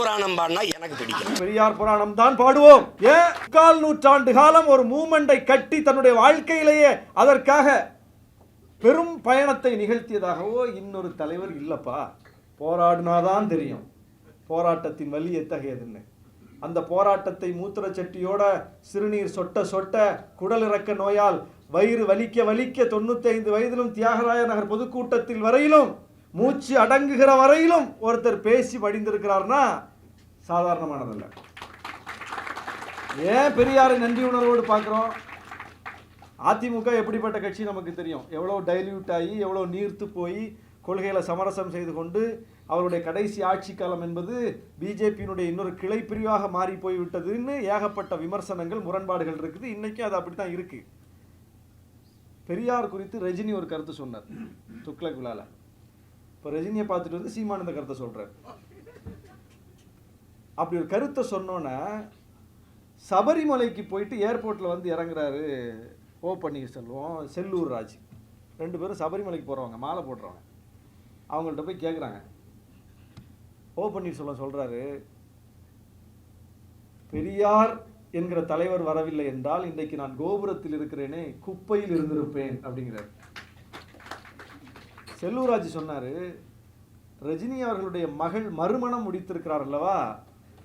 புராணம் பாடினா எனக்கு பிடிக்கும். பெரியார் புராணம் தான் பாடுவோம். ஏன்? கால் நூற்றாண்டு காலம் ஒரு மூமெண்டை கட்டி தன்னுடைய வாழ்க்கையிலேயே அதற்காக பெரும் பயணத்தை நிகழ்த்தியதாகவோ இன்னொரு தலைவர் இல்லப்பா. போராடினாதான் தெரியும். போராட்டத்தின் வலி எத்தகையதுன்னு. அந்த போராட்டத்தை மூத்திர சட்டியோட சிறுநீர் சொட்ட சொட்ட குடல் இறக்க நோயால் வயிறு வலிக்க வலிக்க தொண்ணூத்தைந்து வயதிலும் தியாகராய நகர் பொதுக்கூட்டத்தில் வரையிலும் மூச்சு அடங்குகிற வரையிலும் ஒருத்தர் பேசி படிந்திருக்கிறார்னா சாதாரணமானதல்ல. ஏன் பெரியாரை நன்றி உணர்வோடு பார்க்குறோம்? அதிமுக எப்படிப்பட்ட கட்சி நமக்கு தெரியும். எவ்வளோ டைல்யூட் ஆகி எவ்வளோ நீர்த்து போய் கொள்கையில் சமரசம் செய்து கொண்டு அவருடைய கடைசி ஆட்சி காலம் என்பது பிஜேபியினுடைய இன்னொரு கிளை பிரிவாக மாறி போய்விட்டதுன்னு ஏகப்பட்ட விமர்சனங்கள் முரண்பாடுகள் இருக்குது. இன்னைக்கும் அது அப்படி தான் இருக்கு. பெரியார் குறித்து ரஜினி ஒரு கருத்து சொன்னார். துக்ளக் விழாவில் இப்போ ரஜினியை பார்த்துட்டு வந்து சீமானந்த இந்த கருத்தை சொல்கிறார் அப்படி ஒரு கருத்தை சொன்னோன்னே சபரிமலைக்கு போயிட்டு ஏர்போர்ட்டில் வந்து இறங்குறாரு ஓ பன்னீர்செல்வம் செல்லூர் ராஜ். ரெண்டு பேரும் சபரிமலைக்கு போகிறவங்க மாலை போடுறவங்க. அவங்கள்ட்ட போய் கேட்குறாங்க ஓ பன்னீர்செல்வம் சொல்கிறாரு பெரியார் என்கிற தலைவர் வரவில்லை என்றால் இன்றைக்கு நான் கோபுரத்தில் இருக்கிறேனே குப்பையில் இருந்திருப்பேன் அப்படிங்கிறார். செல்லூராஜ் சொன்னார் ரஜினி அவர்களுடைய மகள் மறுமணம் முடித்திருக்கிறார் அல்லவா?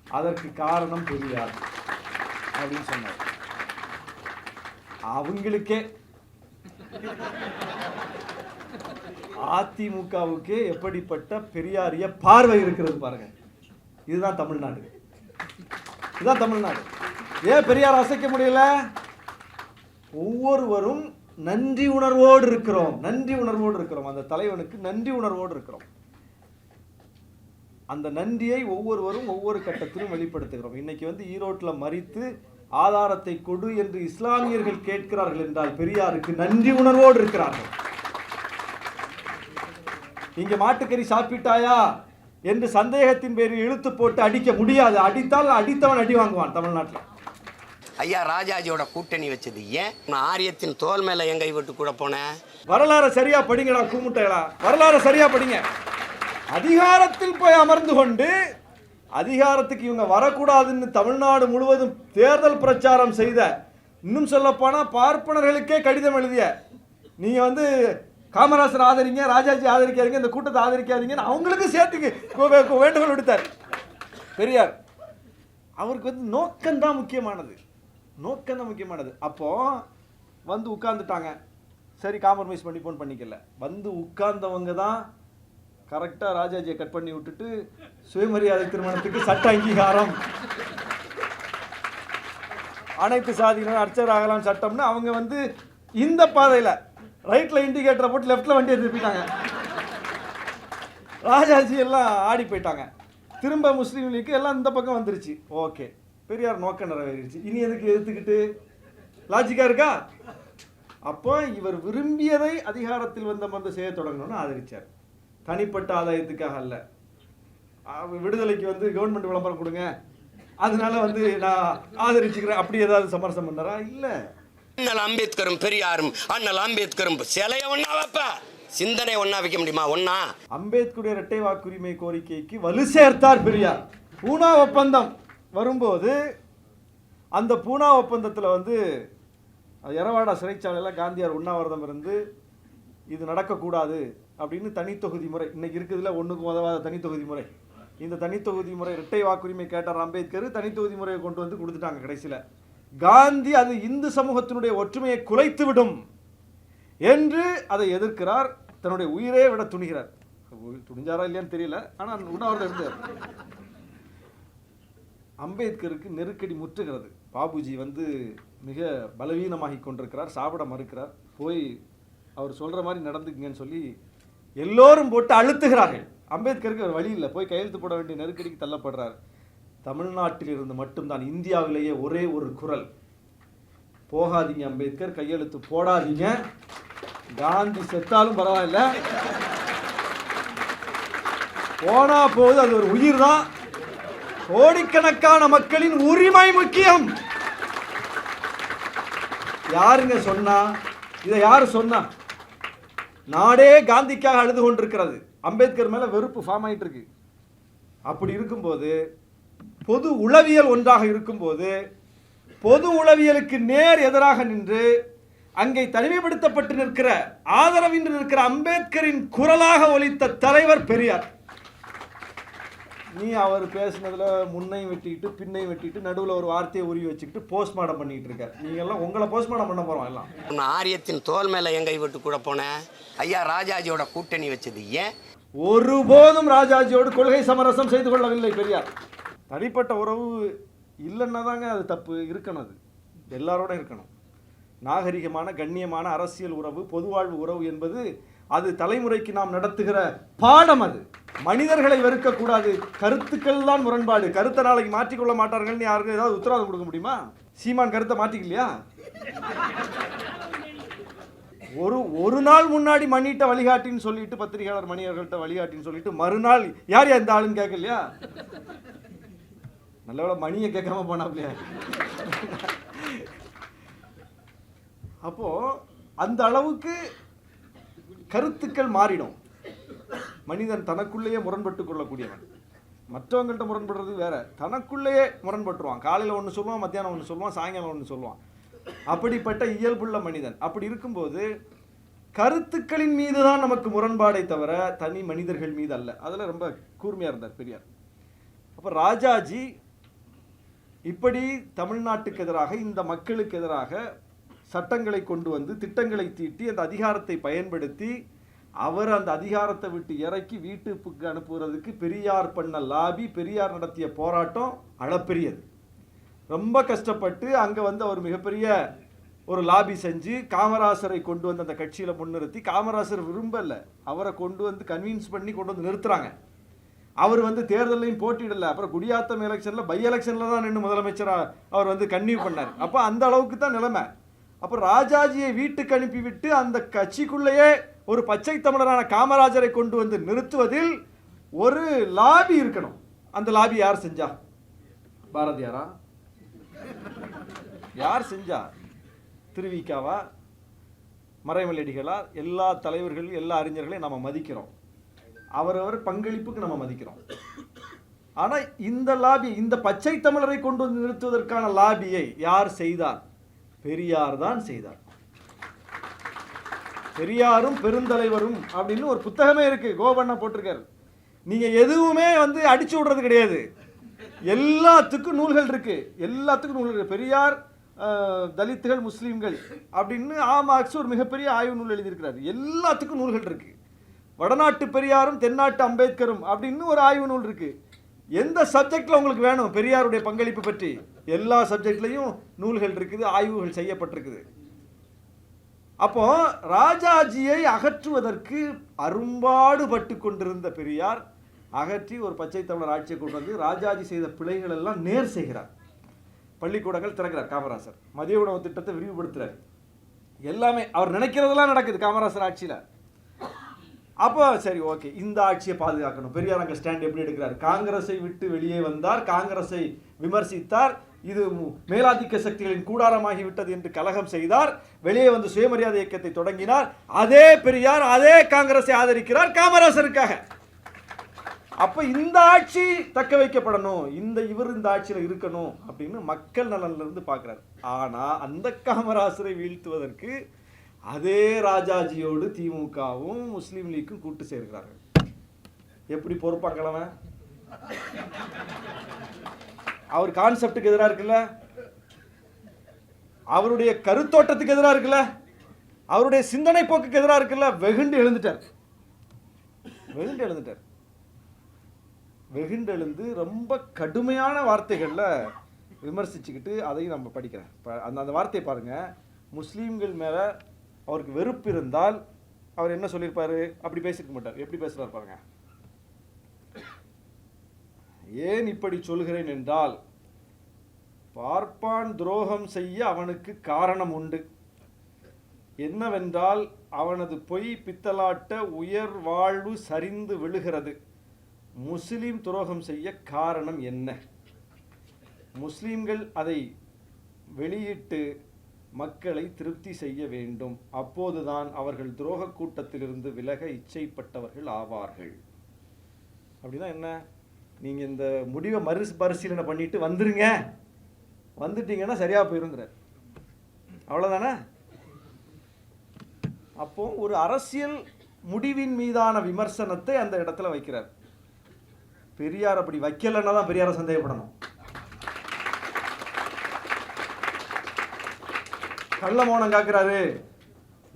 அதற்கு காரணம் பெரியார் அப்படின்னு சொன்னார். அவங்களுக்கே. அதிமுகவுக்கே எப்படிப்பட்ட பெரியாரிய பார்வை இருக்கிறது பாருங்க. இதுதான் தமிழ்நாடு. இதுதான் தமிழ்நாடு. ஏன் பெரியார் அசைக்க முடியல? ஒவ்வொருவரும் நன்றி உணர்வோடு இருக்கிறோம். நன்றி உணர்வோடு இருக்கிறோம். அந்த தலைவனுக்கு நன்றி உணர்வோடு இருக்கிறோம். அந்த நன்றியை ஒவ்வொருவரும் ஒவ்வொரு கட்டத்திலும் வெளிப்படுத்துகிறோம். இன்னைக்கு வந்து ஈரோட்டில் மறித்து ஆதாரத்தை கொடு என்று இஸ்லாமியர்கள் கேட்கிறார்கள் என்றால் பெரியாருக்கு நன்றி உணர்வோடு இருக்கிறார்கள். இங்க மாட்டுக்கறி சாப்பிட்டாயா என்று சந்தேகத்தின் பேரில் இழுத்து போட்டு அடிக்க முடியாது. அடித்தால் அடித்தவன் அடி வாங்குவான் தமிழ்நாட்டில். ஐயா ராஜாஜியோட கூட்டணி வச்சது ஏன்? நான் ஆரியத்தின் தோல் மேல என் கை விட்டு கூட போனேன். வரலாறு சரியா படிங்கடா கூமுட்டைகளா வரலாறு சரியா படிங்க. அதிகாரத்தில் போய் அமர்ந்து கொண்டு அதிகாரத்துக்கு இவங்க வரக்கூடாதுன்னு தமிழ்நாடு முழுவதும் தேர்தல் பிரச்சாரம் செய்த இன்னும் சொல்லப்போனால் பார்ப்பனர்களுக்கே கடிதம் எழுதிய நீங்கள் வந்து காமராசர் ஆதரிங்க ராஜாஜி ஆதரிக்காதீங்க இந்த கூட்டத்தை ஆதரிக்காதீங்கன்னு அவங்களுக்கும் சேர்த்துக்கு வேண்டுகோள் விடுத்தார். பெரியார் அவருக்கு வந்து நோக்கம்தான் முக்கியமானது. நோக்கம் தான் முக்கியமானது. அப்போ வந்து உட்காந்துட்டாங்க சரி காம்ப்ரமைஸ் பண்ணி போன் பண்ணிக்கல. வந்து உட்கார்ந்தவங்க தான் கரெக்டாக ராஜாஜியை கட் பண்ணி விட்டுட்டு சுயமரியாதை திருமணத்துக்கு சட்ட அங்கீகாரம். அனைத்து சாதியினரும் அர்ச்சர் ஆகலாம் சட்டம்னு அவங்க வந்து இந்த பாதையில் ரைட்டில் இண்டிகேட்டரை போட்டு லெஃப்டில் வண்டியை திருப்பிட்டாங்க ராஜாஜி எல்லாம் ஆடி போயிட்டாங்க. திரும்ப முஸ்லீம் லீக்கு எல்லாம் இந்த பக்கம் வந்துருச்சு. ஓகே. பெரியார் நோக்கம் நிறைவேறிடுச்சு. இனி எதுக்கு எதிர்த்துக்கிட்டு? லாஜிக்கா இருக்கா? அப்போ இவர் விரும்பியதை அதிகாரத்தில் வந்த வந்து செய்ய தொடங்கணும்னு ஆதரிச்சார். தனிப்பட்ட ஆதாயத்துக்காக அல்ல. விடுதலைக்கு வந்து கவர்மெண்ட் விளம்பரம் கொடுங்க. அதனால வந்து நான் ஆதரிச்சுக்கிறேன். அப்படி ஏதாவது சமரசம் பண்ணாரா? இல்லை. அண்ணல் அம்பேத்கரும் பெரியாரும் அண்ணல் அம்பேத்கரும் சிலைய ஒண்ணா வைப்ப? சிந்தனை ஒண்ணா வைக்க முடியுமா? ஒண்ணா? அம்பேத்கருடைய இரட்டை வாக்குரிமை கோரிக்கைக்கு வலு சேர்த்தார் பெரியார். பூனா ஒப்பந்தம் வரும்போது அந்த பூனா ஒப்பந்தத்தில் வந்து எரவாடா சிறைச்சாலையில் காந்தியார் உண்ணாவிரதம் இருந்து இது நடக்கக்கூடாது அப்படின்னு தனித்தொகுதி முறை. இன்னைக்கு இருக்குதுல ஒன்றுக்கும் உதவாத தனித்தொகுதி முறை. இந்த தனித்தொகுதி முறை இரட்டை வாக்குரிமை கேட்டார் அம்பேத்கர் தனித்தொகுதி முறையை கொண்டு வந்து கொடுத்துட்டாங்க கடைசியில். காந்தி அது இந்து சமூகத்தினுடைய ஒற்றுமையை குலைத்துவிடும் என்று அதை எதிர்க்கிறார். தன்னுடைய உயிரே விட துணிகிறார். உயிர் துணிஞ்சாரா இல்லையான்னு தெரியல ஆனால் உண்ணாவிரதம் இருந்தார். அம்பேத்கருக்கு நெருக்கடி முற்றுகிறது. பாபுஜி வந்து மிக பலவீனமாகி கொண்டிருக்கிறார் சாப்பிட மறுக்கிறார். போய் அவர் சொல்கிற மாதிரி நடந்துக்குங்கன்னு சொல்லி எல்லோரும் போட்டு அழுத்துகிறார்கள். அம்பேத்கருக்கு ஒரு வழி இல்லை. போய் கையெழுத்து போட வேண்டிய நெருக்கடிக்கு தள்ளப்படுறார். தமிழ்நாட்டில் இருந்து மட்டும்தான் இந்தியாவிலேயே ஒரே ஒரு குரல். போகாதீங்க அம்பேத்கர் கையெழுத்து போடாதீங்க. காந்தி செத்தாலும் பரவாயில்ல. போனா போது அது ஒரு உயிர் தான் கோடிக்கணக்கான மக்களின் உரிமை முக்கியம். யாருங்க சொன்னா? இதை யாரு சொன்னா? நாடே காந்திக்காக அழுது கொண்டிருக்கிறது. அம்பேத்கர் மேல வெறுப்பு ஃபார்ம் ஆயிட்டு இருக்கு அப்படி இருக்கும்போது பொது உளவியல் ஒன்றாக இருக்கும்போது பொது உளவியலுக்கு நேர் எதிராக நின்று அங்கே தனிமைப்படுத்தப்பட்டு நிற்கிற ஆதரவின்றி நிற்கிற அம்பேத்கரின் குரலாக ஒலித்த தலைவர் பெரியார். நீ அவர் பேசுனதுல முன்னையும் வெட்டிக்கிட்டு பின்னையும் வெட்டிட்டு நடுவில் ஒரு வார்த்தையை உருவி வச்சுக்கிட்டு போஸ்ட்மார்ட்டம் பண்ணிட்டு இருக்கார். நீங்க எல்லாம் உங்களை போஸ்ட்மார்ட்டம் பண்ண போறோம் எல்லாம். உன்னை ஆரியத்தின் தோல் மேல என் கை விட்டு கூட போனேன் ஐயா ராஜாஜியோட கூட்டணி வச்சது ஏன்? ஒருபோதும் ராஜாஜியோடு கொள்கை சமரசம் செய்து கொள்ளவில்லை பெரியார். தனிப்பட்ட உறவு இல்லைன்னா தாங்க அது தப்பு இருக்கணும் அது. எல்லாரோட இருக்கணும். நாகரிகமான கண்ணியமான அரசியல் உறவு பொதுவாழ்வு உறவு என்பது அது தலைமுறைக்கு நாம் நடத்துகிற பாடம் அது. மனிதர்களை வெறுக்கக்கூடாது. கருத்துக்கள் தான் முரண்பாடு. கருத்தை நாளைக்கு மாற்றிக்கொள்ள மாட்டார்கள்னு யாருக்கும் ஏதாவது உத்தரவாதம் கொடுக்க முடியுமா? சீமான் கருத்தை மாற்றிக்கலையா? ஒரு ஒரு நாள் முன்னாடி மணிகிட்ட வழிகாட்டின்னு சொல்லிட்டு பத்திரிகையாளர் மணியர்கள்ட்ட வழிகாட்டின்னு சொல்லிட்டு மறுநாள் யார் யா இந்த ஆளுன்னு கேட்கலையா? நல்லவேளை மணியை கேட்காம போனாப்லையா? அப்போ அந்த அளவுக்கு கருத்துக்கள் மாறிடும். மனிதன் தனக்குள்ளேயே முரண்பட்டு கொள்ளக்கூடியவன். மற்றவங்கள்ட்ட முரண்படுறது வேற. தனக்குள்ளேயே முரண்பட்டுருவான். காலையில் ஒன்று சொல்லுவான் மத்தியானம் ஒன்று சொல்லுவான் சாயங்காலம் ஒன்று சொல்லுவான். அப்படிப்பட்ட இயல்புள்ள மனிதன். அப்படி இருக்கும்போது கருத்துக்களின் மீது தான் நமக்கு முரண்பாடை தவிர தனி மனிதர்கள் மீது அல்ல. அதில் ரொம்ப கூர்மையாக இருந்தார் பெரியார். அப்போ ராஜாஜி இப்படி தமிழ்நாட்டுக்கு எதிராக இந்த மக்களுக்கு எதிராக சட்டங்களை கொண்டு வந்து திட்டங்களை தீட்டி அந்த அதிகாரத்தை பயன்படுத்தி அவர் அந்த அதிகாரத்தை விட்டு இறக்கி வீட்டுக்கு அனுப்புகிறதுக்கு பெரியார் பண்ண லாபி பெரியார் நடத்திய போராட்டம் அளப்பெரியது. ரொம்ப கஷ்டப்பட்டு அங்கே வந்து அவர் மிகப்பெரிய ஒரு லாபி செஞ்சு காமராசரை கொண்டு வந்து அந்த கட்சியில் முன்னிறுத்தி காமராசர் விரும்பலை. அவரை கொண்டு வந்து கன்வின்ஸ் பண்ணி கொண்டு வந்து நிறுத்துறாங்க. அவர் வந்து தேர்தலையும் போட்டியிடல. அப்புறம் குடியாத்தம் எலெக்ஷனில் பை எலெக்ஷனில் தான் நின்று முதலமைச்சராக அவர் வந்து கன்வியூ பண்ணார். அப்போ அந்த அளவுக்கு தான் நிலைமை. அப்போ ராஜாஜியை வீட்டுக்கு அனுப்பிவிட்டு அந்த கட்சிக்குள்ளேயே ஒரு பச்சை தமிழரான காமராஜரை கொண்டு வந்து நிறுத்துவதில் ஒரு லாபி இருக்கணும். அந்த லாபி யார் செஞ்சா? பாரதியாரா? யார் செஞ்சா? திருவிக்காவா? மறைமலடிகளா எல்லா தலைவர்களும் எல்லா அறிஞர்களையும் நம்ம மதிக்கிறோம். அவரவர் பங்களிப்புக்கு நம்ம மதிக்கிறோம். ஆனால் இந்த லாபி இந்த பச்சை தமிழரை கொண்டு வந்து நிறுத்துவதற்கான லாபியை யார் செய்தார்? பெரியார் தான் செய்தார். பெரியாரும் பெருந்தலைவரும் அப்படின்னு ஒரு புத்தகமே இருக்கு. கோபண்ணா போட்டிருக்காரு. நீங்க எதுவுமே வந்து அடிச்சு விடுறது கிடையாது. எல்லாத்துக்கும் நூல்கள் இருக்கு. எல்லாத்துக்கும் நூல்கள் இருக்கு. பெரியார் தலித்துகள் முஸ்லீம்கள் அப்படின்னு ஆ மார்க்ஸ் ஒரு மிகப்பெரிய ஆய்வு நூல் எழுதியிருக்கிறார். எல்லாத்துக்கும் நூல்கள் இருக்கு. வடநாட்டு பெரியாரும் தென்னாட்டு அம்பேத்கரும் அப்படின்னு ஒரு ஆய்வு நூல் இருக்கு. எந்த சப்ஜெக்ட்ல உங்களுக்கு வேணும்? பெரியாருடைய பங்களிப்பு பற்றி. எல்லா சப்ஜெக்ட்லையும் நூல்கள் இருக்குது ஆய்வுகள் செய்யப்பட்டிருக்குது. அப்போ ராஜாஜியை அகற்றுவதற்கு அரும்பாடுபட்டு கொண்டிருந்த பெரியார் அகற்றி ஒரு பச்சை தமிழர் ஆட்சியை கொண்டு வந்து ராஜாஜி செய்த பிழைகள் எல்லாம் நேர் செய்கிறார். பள்ளிக்கூடங்கள் திறக்கிறார் காமராசர். மதிய உணவு திட்டத்தை விரிவுபடுத்துறார். எல்லாமே அவர் நினைக்கிறதெல்லாம் நடக்குது காமராசர் ஆட்சியில. அப்போ சரி ஓகே இந்த ஆட்சியை பாதுகாக்கணும். பெரியார் அங்கே ஸ்டாண்ட் எப்படி எடுக்கிறார்? காங்கிரஸை விட்டு வெளியே வந்தார் காங்கிரஸை விமர்சித்தார். இது மு- மேலாதிக்க சக்திகளின் கூடாரமாகிவிட்டது என்று கலகம் செய்தார். வெளியே வந்து சுயமரியாதை இயக்கத்தை தொடங்கினார். அதே பெரியார் அதே காங்கிரஸை ஆதரிக்கிறார் காமராசருக்காக. அப்ப இந்த ஆட்சி தக்க வைக்கப்படணும். இந்த இவர் இந்த ஆட்சியில இருக்கணும் அப்படின்னு மக்கள் நலன்ல இருந்து பார்க்கிறார் ஆனா அந்த காமராசரை வீழ்த்துவதற்கு அதே ராஜாஜியோடு திமுகவும் முஸ்லீம் லீக்கும் கூட்டு சேர்க்கிறார்கள். எப்படி பொறுப்பாங்களவன்? அவர் கான்செப்டுக்கு எதிராக இருக்குல்ல? அவருடைய கருத்தோட்டத்துக்கு எதிராக இருக்குல்ல? அவருடைய சிந்தனை போக்குக்கு எதிராக இருக்குல்ல? வெகுண்டு எழுந்துட்டார். வெகுண்டு எழுந்துட்டார். வெகுண்டு எழுந்து ரொம்ப கடுமையான வார்த்தைகளில் விமர்சிச்சுக்கிட்டு அதையும் நம்ம படிக்கிறேன். அந்த அந்த வார்த்தையை பாருங்க. முஸ்லீம்கள் மேலே அவருக்கு வெறுப்பு இருந்தால் அவர் என்ன சொல்லியிருப்பாரு? அப்படி பேசியிருக்க மாட்டார். எப்படி பேசுறாரு பாருங்க. ஏன் இப்படி சொல்கிறேன் என்றால் பார்ப்பான் துரோகம் செய்ய அவனுக்கு காரணம் உண்டு. என்னவென்றால் அவனது பொய் பித்தலாட்ட உயர் வாழ்வு சரிந்து விழுகிறது. முஸ்லீம் துரோகம் செய்ய காரணம் என்ன? முஸ்லீம்கள் அதை வெளியிட்டு மக்களை திருப்தி செய்ய வேண்டும். அப்போதுதான் அவர்கள் துரோக கூட்டத்திலிருந்து விலக இச்சைப்பட்டவர்கள் ஆவார்கள். அப்படின்னா என்ன? நீங்கள் இந்த முடிவை மறு பரிசீலனை பண்ணிட்டு வந்துடுங்க வந்துட்டீங்கன்னா சரியாக போயிருந்துறார் அவ்வளோதானே அப்போ ஒரு அரசியல் முடிவின் மீதான விமர்சனத்தை அந்த இடத்துல வைக்கிறார். பெரியார் அப்படி வைக்கலைன்னா தான் பெரியாரை சந்தேகப்படணும். கள்ள மௌனம் காக்குறாரு.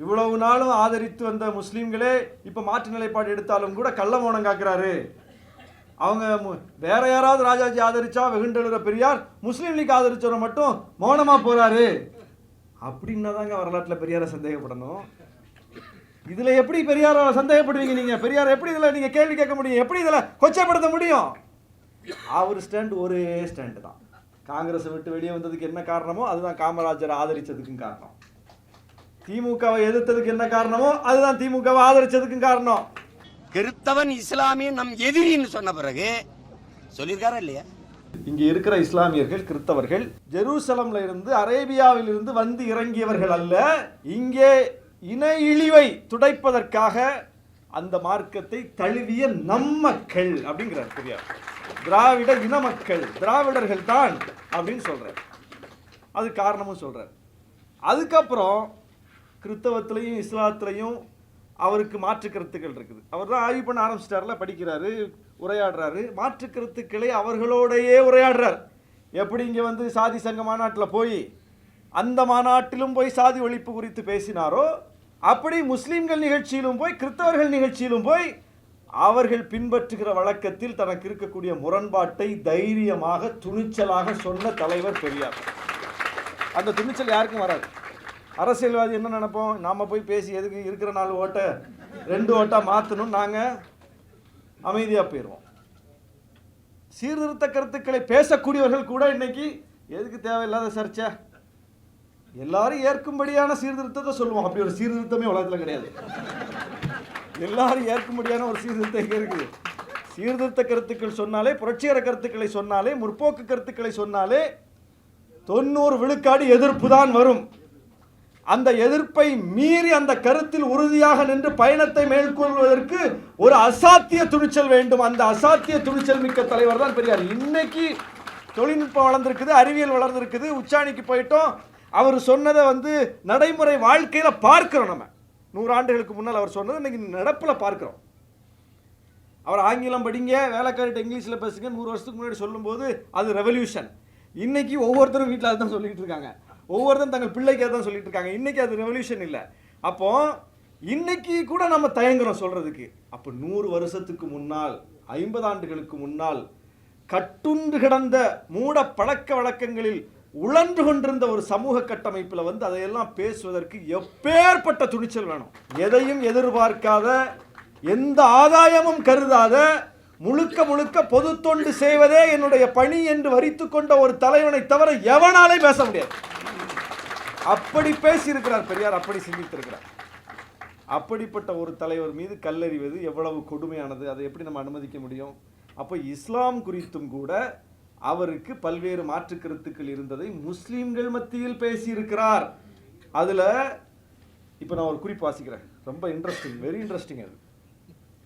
இவ்வளவு நாளும் ஆதரித்து வந்த முஸ்லீம்களே இப்போ மாற்று நிலைப்பாடு எடுத்தாலும் கூட கள்ள மௌனம் காக்குறாரு. அவங்க மு- வேற யாராவது ராஜாஜி ஆதரிச்சா வெகுண்டெழுற பெரியார் முஸ்லீம் லீக் ஆதரிச்சவரை மட்டும் மௌனமாக போறாரு. அப்படின்னா தாங்க வரலாற்றில் பெரியாரை சந்தேகப்படணும். இதில் எப்படி பெரியார சந்தேகப்படுவீங்க நீங்க? பெரியார் எப்படி இதில் நீங்க கேள்வி கேட்க முடியும்? எப்படி இதில் கொச்சைப்படுத்த முடியும்? அவர் ஸ்டாண்ட் ஒரே ஸ்டாண்டு தான். காங்கிரஸை விட்டு வெளியே வந்ததுக்கு என்ன காரணமோ அதுதான் காமராஜரை ஆதரிச்சதுக்கும் காரணம். திமுகவை எதிர்த்ததுக்கு என்ன காரணமோ அதுதான் திமுகவை ஆதரிச்சதுக்கும் காரணம். கிறித்தவன் இஸ்லாமிய நம் எதிரின்னு சொன்ன பிறகு சொல்லியிருக்காரா இல்லையா? இங்க இருக்கிற இஸ்லாமியர்கள் கிறித்தவர்கள் ஜெருசலம்ல இருந்து அரேபியாவில் இருந்து வந்து இறங்கியவர்கள் அல்ல. இங்கே இன இழிவை துடைப்பதற்காக அந்த மார்க்கத்தை தழுவிய நம்மக்கள் அப்படிங்கிறார் பெரியார். திராவிட இன மக்கள் திராவிடர்கள் தான் அப்படின்னு சொல்றார். அது காரணமும் சொல்றார். அதுக்கப்புறம் கிறித்தவத்திலையும் இஸ்லாத்திலையும் அவருக்கு மாற்று கருத்துக்கள் இருக்குது. அவர் தான் ஆய்வு பண்ண ஆரம்பிச்சிட்டார்ல படிக்கிறாரு உரையாடுறாரு. மாற்று கருத்துக்களை அவர்களோடையே உரையாடுறார். எப்படி இங்கே வந்து சாதி சங்க மாநாட்டில் போய் அந்த மாநாட்டிலும் போய் சாதி ஒழிப்பு குறித்து பேசினாரோ அப்படி முஸ்லீம்கள் நிகழ்ச்சியிலும் போய் கிறிஸ்தவர்கள் நிகழ்ச்சியிலும் போய் அவர்கள் பின்பற்றுகிற வழக்கத்தில் தனக்கு இருக்கக்கூடிய முரண்பாட்டை தைரியமாக துணிச்சலாக சொன்ன தலைவர் பெரியார். அந்த துணிச்சல் யாருக்கும் வராது. அரசியல்வாதி என்ன நினைப்போம்? நாம போய் பேசி எதுக்கு இருக்கிற நாலு ஓட்டை ரெண்டு ஓட்டா மாற்றணும் நாங்கள் அமைதியாக போயிடுவோம் சீர்திருத்த கருத்துக்களை பேசக்கூடியவர்கள் கூட இன்னைக்கு எதுக்கு தேவையில்லாத சர்ச்சை? எல்லாரும் ஏற்கும்படியான சீர்திருத்தத்தை சொல்லுவோம். அப்படி ஒரு சீர்திருத்தமே உலகத்தில் கிடையாது. எல்லாரும் ஏற்கும்படியான ஒரு சீர்திருத்தம் இருக்குது? சீர்திருத்த கருத்துக்கள் சொன்னாலே புரட்சிகர கருத்துக்களை சொன்னாலே முற்போக்கு கருத்துக்களை சொன்னாலே தொண்ணூறு விழுக்காடு எதிர்ப்பு தான் வரும். அந்த எதிர்ப்பை மீறி அந்த கருத்தில் உறுதியாக நின்று பயணத்தை மேற்கொள்வதற்கு ஒரு அசாத்திய துணிச்சல் வேண்டும். அந்த அசாத்திய துணிச்சல் மிக்க தலைவர் தான் பெரியார். இன்னைக்கு தொழில்நுட்பம் வளர்ந்துருக்குது அறிவியல் வளர்ந்துருக்குது உச்சாணிக்கு போயிட்டோம். அவர் சொன்னதை வந்து நடைமுறை வாழ்க்கையில் பார்க்கிறோம் நம்ம. நூறு ஆண்டுகளுக்கு முன்னால் அவர் சொன்னது இன்னைக்கு நடப்பில் பார்க்குறோம். அவர் ஆங்கிலம் படிங்க வேலைக்காரிட்ட இங்கிலீஷில் பேசுங்க நூறு வருஷத்துக்கு முன்னாடி சொல்லும்போது அது ரெவல்யூஷன் இன்றைக்கி ஒவ்வொருத்தரும் வீட்டில் அதுதான் சொல்லிகிட்டு இருக்காங்க. ஒவ்வொருத்தரும் தங்கள் பிள்ளைக்கு அதான் சொல்லிட்டு இருக்காங்க இன்னைக்கு அது ரெவல்யூஷன் இல்லை. அப்போ இன்னைக்கு கூட நம்ம தயங்குறோம் சொல்றதுக்கு. அப்போ நூறு வருஷத்துக்கு முன்னால் ஐம்பது ஆண்டுகளுக்கு முன்னால் கட்டுண்டு கிடந்த மூட பழக்க வழக்கங்களில் உழன்று கொண்டிருந்த ஒரு சமூக கட்டமைப்பில் வந்து அதையெல்லாம் பேசுவதற்கு எப்பேற்பட்ட துணிச்சல் வேணும். எதையும் எதிர்பார்க்காத எந்த ஆதாயமும் கருதாத முழுக்க முழுக்க பொது தொண்டு செய்வதே என்னுடைய பணி என்று வரித்து கொண்ட ஒரு தலைவனை தவிர எவனாலே பேச முடியாது. அப்படி பேசியிருக்கிறார் பெரியார் அப்படி சிந்தித்திருக்கிறார். அப்படிப்பட்ட ஒரு தலைவர் மீது கல்லறிவது எவ்வளவு கொடுமையானது? அதை எப்படி நம்ம அனுமதிக்க முடியும்? அப்போ இஸ்லாம் குறித்தும் கூட அவருக்கு பல்வேறு மாற்று கருத்துக்கள் இருந்ததை முஸ்லீம்கள் மத்தியில் பேசியிருக்கிறார். அதில் இப்போ நான் ஒரு குறிப்பு வாசிக்கிறேன். ரொம்ப இன்ட்ரெஸ்டிங் வெரி இன்ட்ரெஸ்டிங் அது.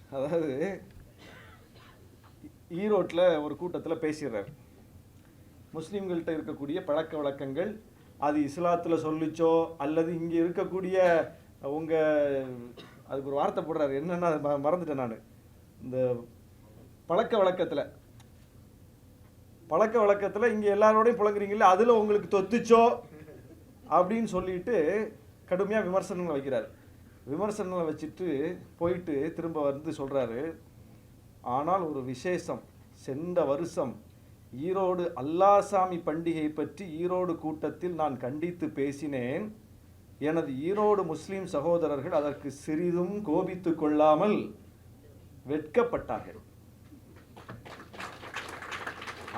அதாவது ஈரோட்டில் ஒரு கூட்டத்தில் பேசிடுறார். முஸ்லீம்கள்கிட்ட இருக்கக்கூடிய பழக்க வழக்கங்கள் அது இஸ்லாத்தில் சொல்லிச்சோ அல்லது இங்கே இருக்கக்கூடிய உங்கள் அதுக்கு ஒரு வார்த்தை போடுறாரு. என்னென்னா ம- மறந்துட்டேன் நான். இந்த பழக்க வழக்கத்தில். பழக்க வழக்கத்தில் இங்கே எல்லாரோடையும் புழங்குறீங்களே அதில் உங்களுக்கு தொத்துச்சோ அப்படின்னு சொல்லிட்டு கடுமையாக விமர்சனங்களை வைக்கிறார். விமர்சனங்களை வச்சுட்டு போயிட்டு திரும்ப வந்து சொல்கிறாரு ஆனால் ஒரு விசேஷம் சென்ற வருஷம் ஈரோடு அல்லாசாமி பண்டிகை பற்றி ஈரோடு கூட்டத்தில் நான் கண்டித்து பேசினேன். எனது ஈரோடு முஸ்லிம் சகோதரர்கள் அதற்கு சிறிதும் கோபித்து கொள்ளாமல் வெட்கப்பட்டார்கள்.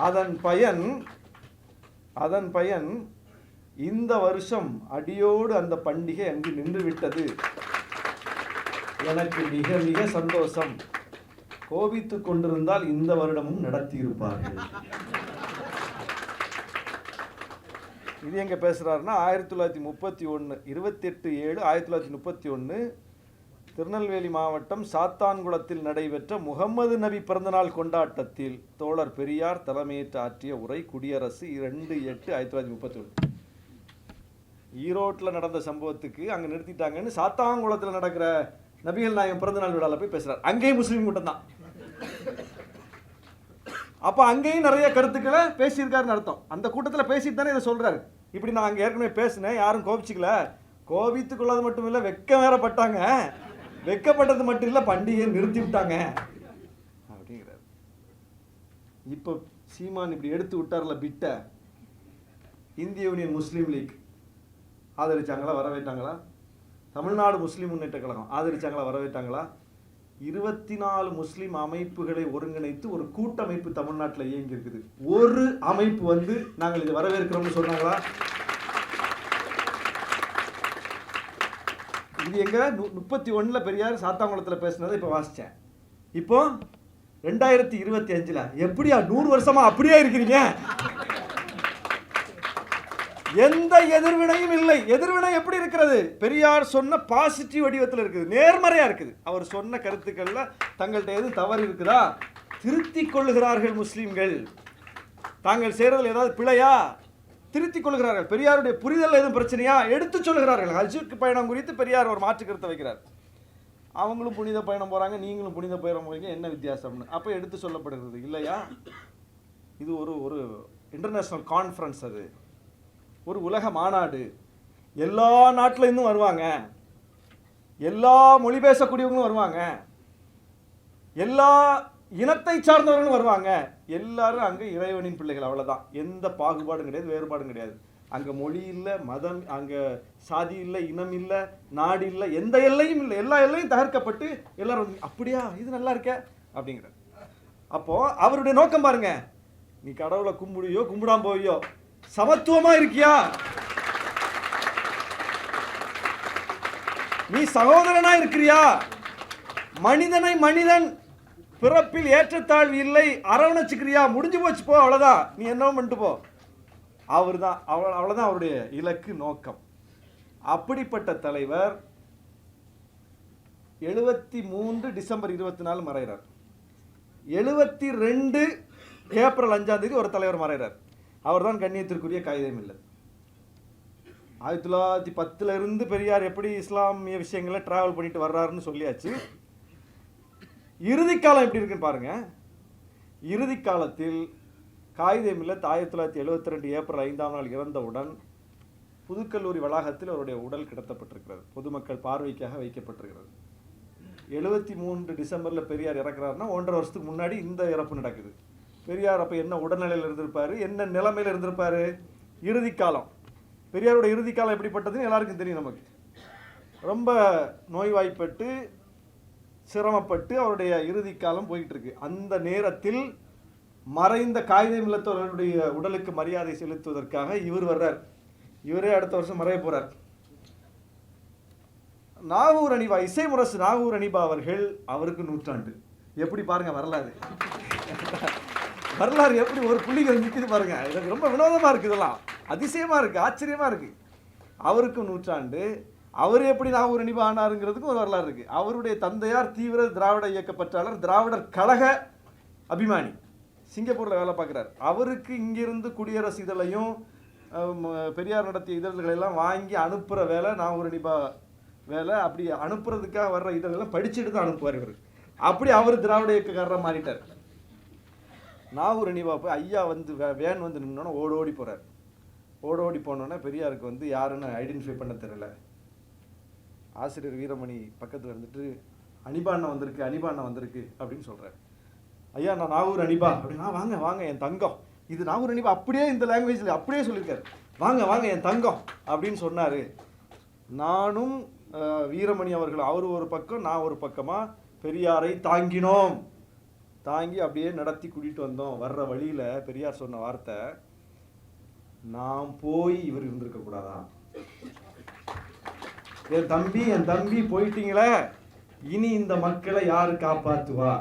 அதன் பயன் அதன் பயன் இந்த வருஷம் அடியோடு அந்த பண்டிகை அங்கு நின்றுவிட்டது எனக்கு மிக மிக சந்தோஷம். கோபித்துக் கொண்டிருந்தால் இந்த வருடமும் நடத்தியிருப்பார்கள். இது எங்க பேசுறாருன்னா ஆயிரத்தி தொள்ளாயிரத்தி முப்பத்தி ஒன்று இருபத்தெட்டு ஏழு ஆயிரத்தி தொள்ளாயிரத்தி முப்பத்தி ஒன்று திருநெல்வேலி மாவட்டம் சாத்தான்குளத்தில் நடைபெற்ற முகம்மது நபி பிறந்தநாள் கொண்டாட்டத்தில் தோழர் பெரியார் தலைமையேற்று ஆற்றிய உரை குடியரசு இரண்டு எட்டு ஆயிரத்தி தொள்ளாயிரத்தி முப்பத்தி ஒன்று ஈரோட்டில் நடந்த சம்பவத்துக்கு அங்கே நிறுத்திட்டாங்கன்னு சாத்தான்குளத்தில் நடக்கிற நபிகள் நாயகம் பிறந்தநாள் விழாவில் போய் பேசுறார். அங்கேயும் முஸ்லீம் கூட்டம் தான். அப்போ அங்கேயும் நிறைய கருத்துக்களை பேசியிருக்காருன்னு அர்த்தம். அந்த கூட்டத்தில் பேசிட்டு தானே இதை சொல்கிறாரு இப்படி நான் அங்கே ஏற்கனவே பேசினேன் யாரும் கோபிச்சுக்கல. கோபித்துக்குள்ளாது மட்டும் இல்லை வெக்கம் வேற பட்டாங்க. வெக்கப்பட்டது மட்டும் இல்லை பண்டிகையை நிறுத்தி விட்டாங்க. அப்படிங்கிறார். இப்போ சீமான் இப்படி எடுத்து விட்டார்ல பிட்ட. இந்திய யூனியன் முஸ்லீம் லீக். ஆதரிச்சாங்களா வரவேற்றாங்களா? தமிழ்நாடு முஸ்லீம் முன்னேற்ற கழகம். ஆதரிச்சாங்களா வரவேற்றாங்களா? இருபத்தி நாலு முஸ்லீம் அமைப்புகளை ஒருங்கிணைத்து ஒரு கூட்டமைப்பு தமிழ்நாட்டில் இயங்கி இருக்குது ஒரு அமைப்பு வந்து நாங்கள் இதை வரவேற்கிறோம்னு சொன்னாங்களா? இது எங்க? முப்பத்தி ஒன்றில் பெரியார் சாத்தாங்குளத்தில் பேசினதை இப்போ வாசிச்சேன். இப்போ ரெண்டாயிரத்தி இருபத்தி அஞ்சுல. எப்படியா நூறு வருஷமா அப்படியே இருக்கிறீங்க? எந்த எதிர்வினையும் இல்லை. எதிர்வினை எப்படி இருக்கிறது? பெரியார் சொன்ன பாசிட்டிவ் வடிவத்தில் இருக்குது. நேர்மறையாக இருக்குது. அவர் சொன்ன கருத்துக்களில் தங்கள்கிட்ட எதுவும் தவறு இருக்குதா? திருத்தி கொள்ளுகிறார்கள் முஸ்லீம்கள். தாங்கள் செய்கிறதில் ஏதாவது பிழையா? திருத்திக் கொள்கிறார்கள் பெரியாருடைய புரிதல் எதுவும் பிரச்சனையா? எடுத்து சொல்லுகிறார்கள். ஹஜ்ஜுக்கு பயணம் குறித்து பெரியார் ஒரு மாற்று கருத்தை வைக்கிறார். அவங்களும் புனித பயணம் போகிறாங்க நீங்களும் புனித பயணம் போகிறீங்க என்ன வித்தியாசம்னு. அப்போ எடுத்து சொல்லப்படுகிறது இல்லையா? இது ஒரு ஒரு இன்டர்நேஷ்னல் கான்ஃபரன்ஸ் அது. ஒரு உலக மாநாடு. எல்லா நாட்டிலேருந்தும் வருவாங்க. எல்லா மொழி பேசக்கூடியவங்களும் வருவாங்க. எல்லா இனத்தை சார்ந்தவர்களும் வருவாங்க. எல்லாரும் அங்கே இறைவனின் பிள்ளைகள் அவ்வளோதான் எந்த பாகுபாடும் கிடையாது வேறுபாடும் கிடையாது. அங்கே மொழி இல்லை மதம் அங்கே சாதி இல்லை இனம் இல்லை நாடு இல்லை எந்த எல்லையும் இல்லை. எல்லா எல்லையும் தகர்க்கப்பட்டு எல்லாரும் அப்படியா இது நல்லா இருக்க? அப்படிங்கிற அப்போது அவருடைய நோக்கம் பாருங்க. நீ கடவுளை கும்பிடுவியோ கும்பிடாம போவியோ சமத்துவமா இருக்கியா? நீ சகோதரனா இருக்கிறியா? மனிதனை மனிதன் பிறப்பில் ஏற்றத்தாழ்வு இல்லை அரவணைச்சுக்கிறியா? முடிஞ்சு போச்சு போ அவ்வளோதான் நீ என்னவோ பண்ணிட்டு போ. அவர் தான் அவ்வளோ அவ்வளோதான் அவருடைய இலக்கு நோக்கம். அப்படிப்பட்ட தலைவர் எழுபத்தி மூன்று டிசம்பர் இருபத்தி நாலு மறைகிறார். எழுபத்தி ரெண்டு ஏப்ரல் அஞ்சாம் தேதி ஒரு தலைவர் மறைகிறார். அவர்தான் கண்ணியத்திற்குரிய காகிதம் இல்லை. ஆயிரத்தி தொள்ளாயிரத்தி பத்துல இருந்து பெரியார் எப்படி இஸ்லாமிய விஷயங்களை ட்ராவல் பண்ணிட்டு வர்றாருன்னு சொல்லியாச்சு. இறுதிக்காலம் எப்படி இருக்குன்னு பாருங்க. இறுதி காலத்தில் காகிதம் இல்லத் ஆயிரத்தி தொள்ளாயிரத்தி எழுபத்தி ரெண்டு ஏப்ரல் ஐந்தாம் நாள் இறந்தவுடன் புதுக்கல்லூரி வளாகத்தில் அவருடைய உடல் கிடத்தப்பட்டிருக்கிறது. பொதுமக்கள் பார்வைக்காக வைக்கப்பட்டிருக்கிறது. எழுபத்தி மூன்று டிசம்பரில் பெரியார் இறக்குறாருன்னா ஒன்றரை வருஷத்துக்கு முன்னாடி இந்த இறப்பு நடக்குது. பெரியார் அப்போ என்ன உடல்நிலையில் இருந்திருப்பார்? என்ன நிலைமையில் இருந்திருப்பார்? இறுதி காலம். பெரியாரோட இறுதி காலம் எப்படிப்பட்டதுன்னு எல்லாருக்கும் தெரியும் நமக்கு. ரொம்ப நோய்வாய்ப்பட்டு சிரமப்பட்டு அவருடைய இறுதி காலம் போயிட்டு இருக்கு அந்த நேரத்தில் மறைந்த காகிதம் இல்லத்தவர்களுடைய உடலுக்கு மரியாதை செலுத்துவதற்காக இவர் வர்றார். இவரே அடுத்த வருஷம் மறைய போறார். நாகூர் அணிபா இசை முரசு நாகூர் அணிபா அவர்கள் அவருக்கு நூற்றாண்டு. எப்படி பாருங்க வரலாறு. வரலாறு எப்படி ஒரு புள்ளிகள் நிற்குது பாருங்க. எனக்கு ரொம்ப வினோதமாக இருக்குது இதெல்லாம். அதிசயமாக இருக்குது ஆச்சரியமாக இருக்குது அவருக்கு நூற்றாண்டு. அவர் எப்படி நாகூர் அனிபா ஆனாருங்கிறதுக்கும் ஒரு வரலாறு இருக்குது அவருடைய தந்தையார் தீவிர திராவிட இயக்க பற்றாளர் திராவிடர் கழக அபிமானி. சிங்கப்பூரில் வேலை பார்க்குறாரு. அவருக்கு இங்கிருந்து குடியரசு இதழையும் பெரியார் நடத்திய இதழ்களெல்லாம் வாங்கி அனுப்புகிற வேலை நாகூர் நிபா வேலை. அப்படி அனுப்புறதுக்காக வர்ற இதழெல்லாம் படிச்சுட்டு தான் அனுப்புவார் இவர். அப்படி அவர் திராவிட இயக்கக்காரராக மாறிட்டார். நாகூர் அணிவா போய் ஐயா வந்து வே- வேன் வந்து நின்னோன்னே ஓடி ஓடி போறார். ஓடி ஓடி போனோன்னே பெரியாருக்கு வந்து யாருன்னு ஐடென்டிஃபை பண்ண தெரியல. ஆசிரியர் வீரமணி பக்கத்தில் இருந்துட்டு அனிபா அண்ணன் வந்திருக்கு அனிபா அண்ணன் வந்திருக்கு அப்படின்னு சொல்கிறார் ஐயா நான் நாகூர் அனிபா அப்படின்னா வாங்க வாங்க என் தங்கம். இது நாகூர் அனிபா அப்படியே இந்த லாங்குவேஜில் அப்படியே சொல்லியிருக்காரு. வாங்க வாங்க என் தங்கம். அப்படின்னு சொன்னார். நானும் வீரமணி அவர்கள் அவர் ஒரு பக்கம் நான் ஒரு பக்கமாக பெரியாரை தாங்கினோம். தாங்கி அப்படியே நடத்தி கூட்டிகிட்டு வந்தோம். வர்ற வழியில் பெரியார் சொன்ன வார்த்தை நாம் போய் இவர் இருந்திருக்க கூடாதா? என் தம்பி என் தம்பி போயிட்டீங்களே. இனி இந்த மக்களை யார் காப்பாற்றுவா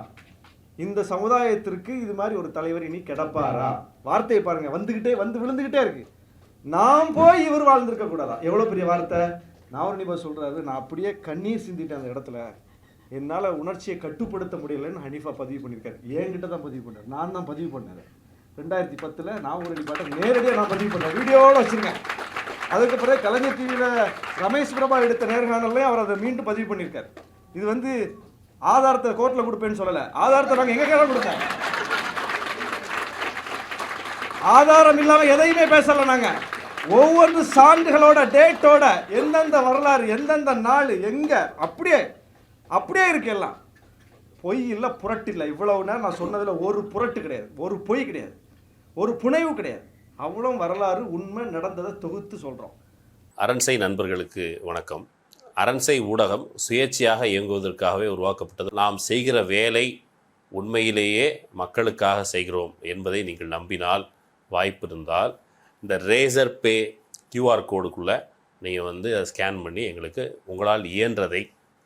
இந்த சமுதாயத்திற்கு இது மாதிரி ஒரு தலைவர் இனி கிடப்பாரா? வார்த்தையை பாருங்க. வந்துகிட்டே வந்து விழுந்துகிட்டே இருக்கு. நாம் போய் இவர் வாழ்ந்திருக்க கூடாதா? எவ்வளோ பெரிய வார்த்தை. நாவரணிபா சொல்றாரு நான் அப்படியே கண்ணீர் சிந்திட்டேன் அந்த இடத்துல. என்னால் உணர்ச்சியை கட்டுப்படுத்த முடியலைன்னு ஹனீஃபா பதிவு பண்ணியிருக்காரு. என்கிட்ட தான் பதிவு பண்ணார். நான் தான் பதிவு பண்ணேன் ரெண்டாயிரத்தி பத்தில் நான் ஒரு பாட்டை நேரடியாக நான் பதிவு பண்ணேன். வீடியோவில் வச்சுருக்கேன் அதுக்கு பிறகு கலைஞர் டிவியில் ரமேஷ் பிரபா எடுத்த நேர்காணல்லையும் அவர் அதை மீண்டும் பதிவு பண்ணியிருக்கார். இது வந்து ஆதாரத்தை கோர்ட்டில் கொடுப்பேன்னு சொல்லலை. ஆதாரத்தை நாங்கள் எங்கே கேட்டால் கொடுத்தோம்? ஆதாரம் இல்லாமல் எதையுமே பேசலை நாங்கள் ஒவ்வொரு சான்றுகளோட டேட்டோட எந்தெந்த வரலாறு எந்தெந்த நாள் எங்கே அப்படியே அப்படியே இருக்கு எல்லாம் பொய் இல்லை புரட்டு இல்லை. இவ்வளவு நேரம் நான் சொன்னதில் ஒரு புரட்டு கிடையாது. ஒரு பொய் கிடையாது. ஒரு புனைவு கிடையாது. அவ்வளோ வரலாறு உண்மை நடந்ததை தொகுத்து சொல்கிறோம் அரண்சை நண்பர்களுக்கு வணக்கம். அரண்சை ஊடகம் சுயேட்சையாக இயங்குவதற்காகவே உருவாக்கப்பட்டது. நாம் செய்கிற வேலை உண்மையிலேயே மக்களுக்காக செய்கிறோம் என்பதை நீங்கள் நம்பினால் வாய்ப்பு இருந்தால் இந்த ரேசர் பே கியூஆர் கோடுக்குள்ளே நீங்கள் வந்து அதை ஸ்கேன் பண்ணி எங்களுக்கு உங்களால் இயன்றதை